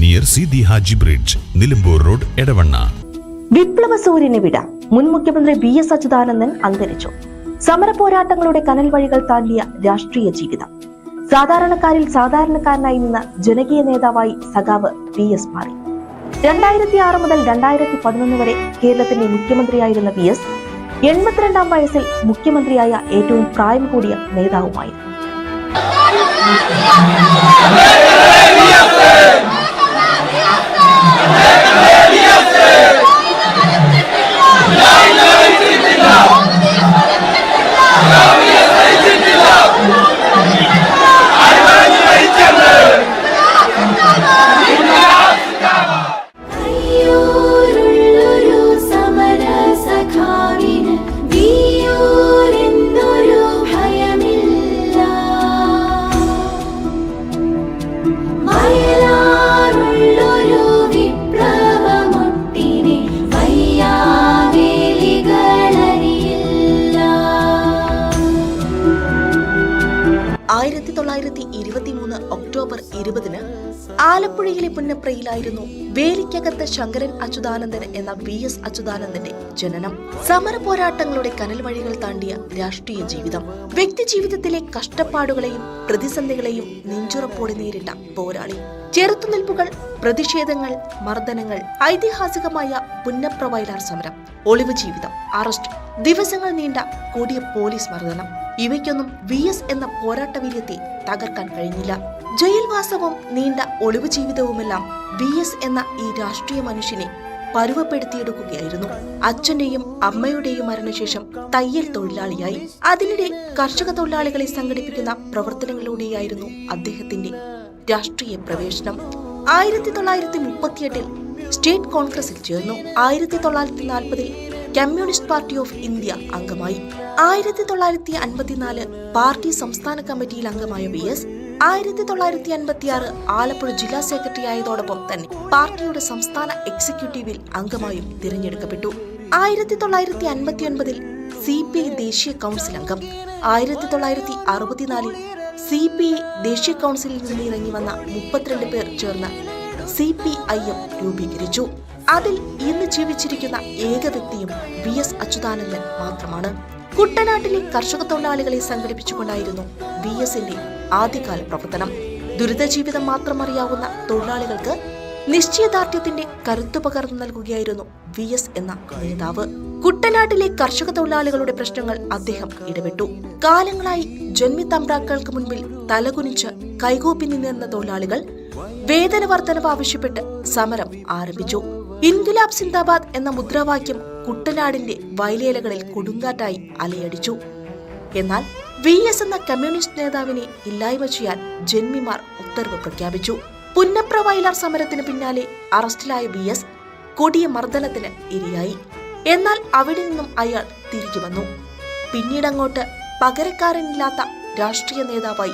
near Seethi Haji bridge Nilambur road Edavanna വിപ്ലവ സൂര്യനെ വിട മുൻ മുഖ്യമന്ത്രി വി എസ് അച്യുതാനന്ദൻ അന്തരിച്ചു. സമര പോരാട്ടങ്ങളുടെ കനൽ വഴികൾ താണ്ടിയ രാഷ്ട്രീയ ജീവിതം. സാധാരണക്കാരിൽ സാധാരണക്കാരനായി നിന്ന ജനകീയ നേതാവായി സഖാവ് വി എസ് മാറി. രണ്ടായിരത്തി ആറ് മുതൽ രണ്ടായിരത്തി പതിനൊന്ന് വരെ കേരളത്തിന്റെ മുഖ്യമന്ത്രിയായിരുന്ന വി എസ് എൺപത്തിരണ്ടാം വയസ്സിൽ മുഖ്യമന്ത്രിയായ ഏറ്റവും പ്രായം കൂടിയ നേതാവുമായിരുന്നു. ആയിരത്തി തൊള്ളായിരത്തി ഇരുപത്തി മൂന്ന് ഒക്ടോബർ ഇരുപതിന് ആലപ്പുഴയിലെ പുന്നപ്രയിലായിരുന്നു വേലിക്കകത്ത് ശങ്കരൻ അച്യുതാനന്ദൻ എന്ന വി എസ് അച്യുതാനന്ദന്റെ ജനനം. സമര പോരാട്ടങ്ങളുടെ കനൽ വഴികൾ താണ്ടിയ രാഷ്ട്രീയ ജീവിതം. വ്യക്തി ജീവിതത്തിലെ കഷ്ടപ്പാടുകളെയും പ്രതിസന്ധികളെയും നെഞ്ചുറപ്പോടെ നേരിട്ട പോരാളി. ചെറുത്തുനിൽപ്പുകൾ പ്രതിഷേധങ്ങൾ മർദ്ദനങ്ങൾ ഐതിഹാസികമായ പുന്നപ്ര വയലാർ സമരം ഒളിവ് ജീവിതം അറസ്റ്റ് ദിവസങ്ങൾ നീണ്ട കൊടിയ പോലീസ് മർദ്ദനം. ഇവയ്ക്കൊന്നും വി എസ് എന്ന പോരാട്ട വീര്യത്തെ തകർക്കാൻ കഴിഞ്ഞില്ല. ജയിൽവാസവും നീണ്ട ഒളിവ് ജീവിതവുമെല്ലാം വി എസ് എന്ന ഈ രാഷ്ട്രീയ മനുഷ്യനെ പരുവപ്പെടുത്തിയെടുക്കുകയായിരുന്നു. അച്ഛന്റെയും അമ്മയുടെയും മരണശേഷം തയ്യൽ തൊഴിലാളിയായി. അതിനിടെ കർഷക തൊഴിലാളികളെ സംഘടിപ്പിക്കുന്ന പ്രവർത്തനങ്ങളിലൂടെയായിരുന്നു അദ്ദേഹത്തിന്റെ രാഷ്ട്രീയ പ്രവേശനം. ആയിരത്തി തൊള്ളായിരത്തി മുപ്പത്തിയെട്ടിൽ സ്റ്റേറ്റ് കോൺഗ്രസിൽ ചേർന്നു. ആയിരത്തി തൊള്ളായിരത്തി നാൽപ്പതിൽ കമ്മ്യൂണിസ്റ്റ് പാർട്ടി ഓഫ് ഇന്ത്യ അംഗമായി. ആയിരത്തി തൊള്ളായിരത്തി അൻപത്തിനാല് പാർട്ടി സംസ്ഥാന കമ്മിറ്റിയിൽ അംഗമായ വി എസ് ആയിരത്തി തൊള്ളായിരത്തി അൻപത്തിയാറ് ആലപ്പുഴ ജില്ലാ സെക്രട്ടറി ആയതോടൊപ്പം തന്നെ പാർട്ടിയുടെ സംസ്ഥാന എക്സിക്യൂട്ടീവിൽ അംഗമായും തിരഞ്ഞെടുക്കപ്പെട്ടു. ആയിരത്തി തൊള്ളായിരത്തി അൻപത്തിയൊൻപതിൽ സി പി ഐ ദേശീയ കൗൺസിൽ അംഗം. ആയിരത്തി തൊള്ളായിരത്തി അറുപത്തിനാലിൽ സി പി ഐ ദേശീയ കൗൺസിലിൽ നിന്ന് ഇറങ്ങി വന്ന മുപ്പത്തിരണ്ട് പേർ ചേർന്ന് സി പി ഐ എം രൂപീകരിച്ചു. അതിൽ ഇന്ന് ജീവിച്ചിരിക്കുന്ന ഏക വ്യക്തിയും വി എസ് അച്യുതാനന്ദൻ മാത്രമാണ്. കുട്ടനാട്ടിലെ കർഷക തൊഴിലാളികളെ സംഘടിപ്പിച്ചുകൊണ്ടായിരുന്നു വി എസിന്റെ ആദ്യകാല പ്രവർത്തനം. ദുരിത ജീവിതം മാത്രം അറിയാവുന്ന തൊഴിലാളികൾക്ക് നിശ്ചയദാർഢ്യത്തിന്റെ കരുത്തു പകർന്നു നൽകുകയായിരുന്നു വി എസ് എന്ന നേതാവ്. കുട്ടനാട്ടിലെ കർഷക തൊഴിലാളികളുടെ പ്രശ്നങ്ങൾ അദ്ദേഹം ഇടപെട്ടു. കാലങ്ങളായി ജന്മി തമ്പ്രാക്കൾക്ക് മുൻപിൽ തലകുനിച്ച് കൈകൂപ്പി നിന്നിരുന്ന തൊഴിലാളികൾ വേതന വർധനവ് ആവശ്യപ്പെട്ട് സമരം ആരംഭിച്ചു. ഇൻഗുലാബ് സിന്ദാബാദ് എന്ന മുദ്രാവാക്യം കുട്ടനാടിന്റെ വയലേലകളിൽ കൊടുങ്കാറ്റായി അലയടിച്ചു. എന്നാൽ വി എസ് എന്ന കമ്മ്യൂണിസ്റ്റ് നേതാവിനെ ഇല്ലായ്മ ചെയ്യാൻ ജന്മിമാർ ഉത്തരവ് പ്രഖ്യാപിച്ചു. പുന്നപ്ര വയലാർ സമരത്തിന് പിന്നാലെ അറസ്റ്റിലായ വി എസ് കൊടിയ മർദ്ദനത്തിന് ഇരയായി. എന്നാൽ അവിടെ നിന്നും അയാൾ തിരികെ വന്നു. പിന്നീടങ്ങോട്ട് പകരക്കാരനില്ലാത്ത രാഷ്ട്രീയ നേതാവായി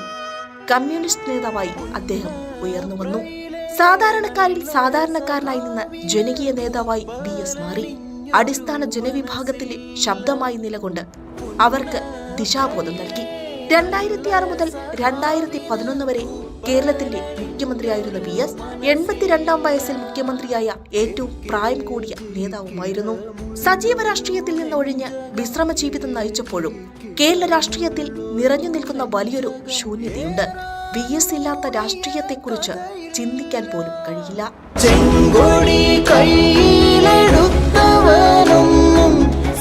കമ്മ്യൂണിസ്റ്റ് നേതാവായി അദ്ദേഹം ഉയർന്നു വന്നു. സാധാരണക്കാരിൽ സാധാരണക്കാരനായി നിന്ന് ജനകീയ നേതാവായി ബി എസ് മാറി. അടിസ്ഥാന ജനവിഭാഗത്തിന്റെ ശബ്ദമായി നിലകൊണ്ട് അവർക്ക് ദിശാബോധം നൽകി. രണ്ടായിരത്തി ആറ് മുതൽ രണ്ടായിരത്തി പതിനൊന്ന് വരെ കേരളത്തിന്റെ മുഖ്യമന്ത്രിയായിരുന്ന വി എസ് എൺപത്തിരണ്ടാം വയസ്സിൽ മുഖ്യമന്ത്രിയായ ഏറ്റവും പ്രായം കൂടിയ നേതാവുമായിരുന്നു. സജീവ രാഷ്ട്രീയത്തിൽ നിന്ന് ഒഴിഞ്ഞ് വിശ്രമ ജീവിതം നയിച്ചപ്പോഴും കേരള രാഷ്ട്രീയത്തിൽ നിറഞ്ഞു നിൽക്കുന്ന വലിയൊരു ശൂന്യതയുണ്ട്. വി എസ് ഇല്ലാത്ത രാഷ്ട്രീയത്തെക്കുറിച്ച് ചിന്തിക്കാൻ പോലും കഴിയില്ല. ചെങ്കൊടി കയ്യിലെടുത്തവനൊന്നും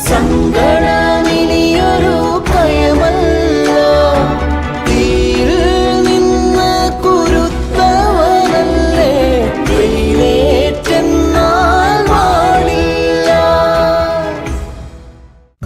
സങ്കടമിനിയൊരു